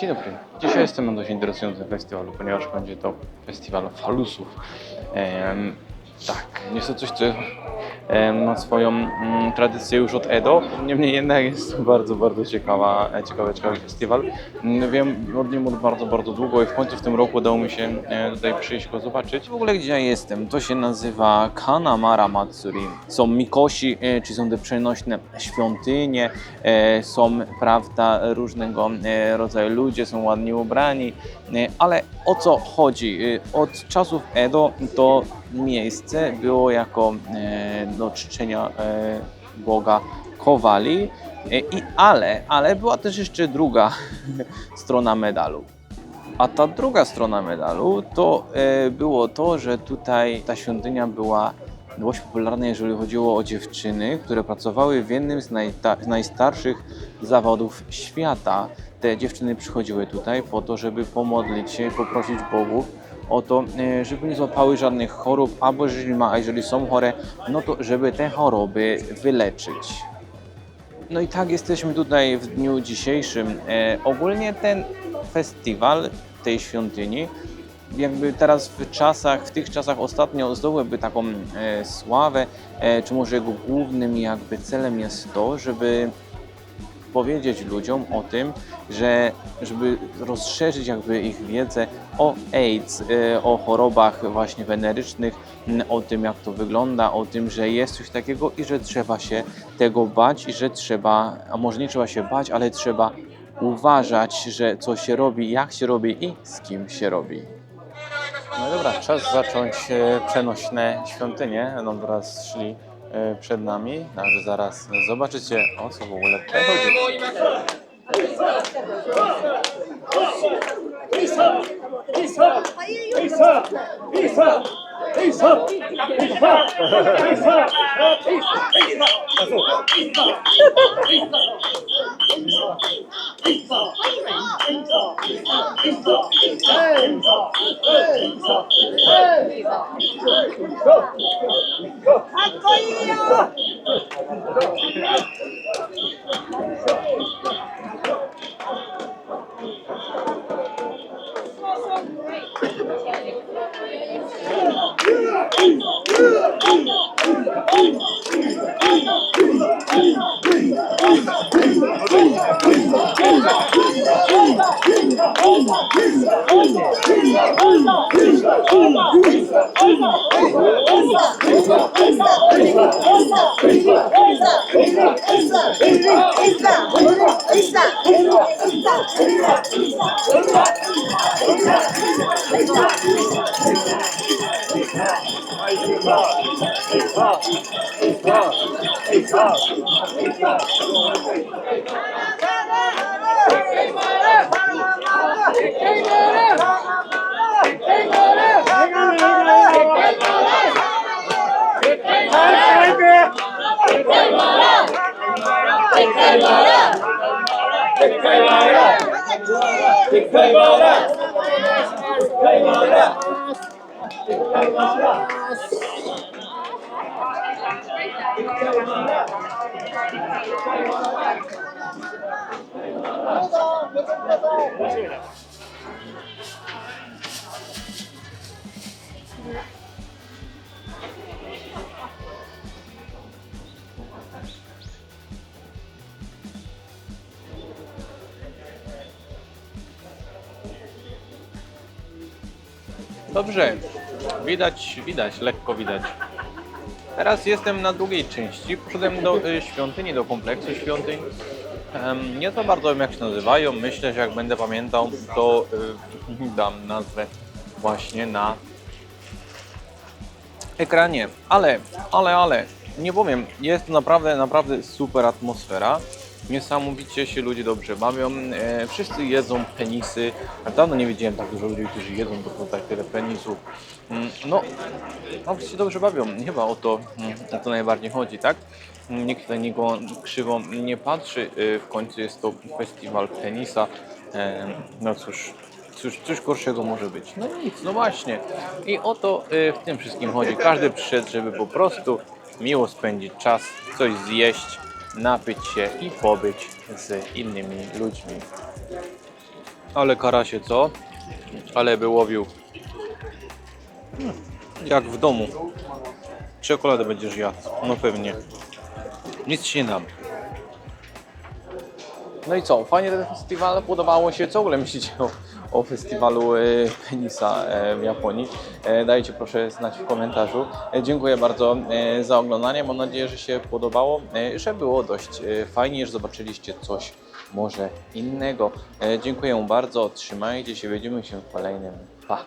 Dzień dobry. Dzisiaj jestem na dość interesującym festiwalu, ponieważ będzie to festiwal falusów. Em, tak, jest to coś, co ma swoją mm, tradycję już od Edo. Niemniej jednak jest to bardzo, bardzo ciekawa, e, ciekawy, ciekawy festiwal. Mm, Wiem od bardzo, bardzo długo i w końcu w tym roku udało mi się e, tutaj przyjść go zobaczyć. W ogóle gdzie ja jestem, to się nazywa Kanamara Matsuri. Są mikoshi, e, czyli są te przenośne świątynie, są, prawda, różnego rodzaju ludzie, są ładnie ubrani, ale o co chodzi? Od czasów Edo to miejsce było jako e, do czczenia e, Boga Kowali, E, i ale, ale była też jeszcze druga strona medalu. A ta druga strona medalu to było to, że tutaj ta świątynia była dość popularna, jeżeli chodziło o dziewczyny, które pracowały w jednym z, z najstarszych zawodów świata. Te dziewczyny przychodziły tutaj po to, żeby pomodlić się, poprosić Bogów o to, e, żeby nie złapały żadnych chorób, albo jeżeli, ma, a jeżeli są chore, no to żeby te choroby wyleczyć. No i tak jesteśmy tutaj w dniu dzisiejszym. E, ogólnie ten festiwal tej świątyni, jakby teraz w czasach, w tych czasach ostatnio zdobyłby taką e, sławę, e, czy może jego głównym jakby celem jest to, żeby powiedzieć ludziom o tym, że żeby rozszerzyć jakby ich wiedzę o AIDS, e, o chorobach właśnie wenerycznych, o tym jak to wygląda, o tym, że jest coś takiego i że trzeba się tego bać i że trzeba, a może nie trzeba się bać, ale trzeba uważać, że co się robi, jak się robi i z kim się robi. No dobra, czas zacząć e, przenośne świątynie. Będą teraz szli przed nami, także zaraz zobaczycie o co w ogóle tutaj chodzi. かっこいいよ Hey, 面白いな。Dobrze, widać, widać, lekko widać. Teraz jestem na drugiej części. Poszedłem do y, świątyni, do kompleksu świątyń. Nie za bardzo wiem jak się nazywają. Myślę, że jak będę pamiętał, to y, dam nazwę właśnie na ekranie. Ale, ale, ale, nie powiem, jest naprawdę, naprawdę super atmosfera. Niesamowicie się ludzie dobrze bawią. E, wszyscy jedzą penisy. Dawno nie widziałem tak dużo ludzi, którzy jedzą po tak tyle penisów. Mm, No, no wszyscy się dobrze bawią. Chyba o to, mm, o to najbardziej chodzi, tak? Mm, Nikt tutaj niego krzywo nie patrzy. E, W końcu jest to festiwal penisa. E, No cóż, Cóż, coś gorszego może być. No nic, no właśnie. I o to y, w tym wszystkim chodzi. Każdy przyszedł, żeby po prostu miło spędzić czas, coś zjeść, napić się i pobyć z innymi ludźmi. Ale karasie, co? Ale by łowił. Hmm, Jak w domu. Czekoladę będziesz jadł. No pewnie. Nic ci nie dam. No i co? Fajnie ten festiwal, podobało się. Co w ogóle myślicie o, o festiwalu e, penisa e, w Japonii? E, Dajcie proszę znać w komentarzu. Dziękuję bardzo za oglądanie. Mam nadzieję, że się podobało, że było dość fajnie, że zobaczyliście coś może innego. Dziękuję bardzo, trzymajcie się, widzimy się w kolejnym. Pa!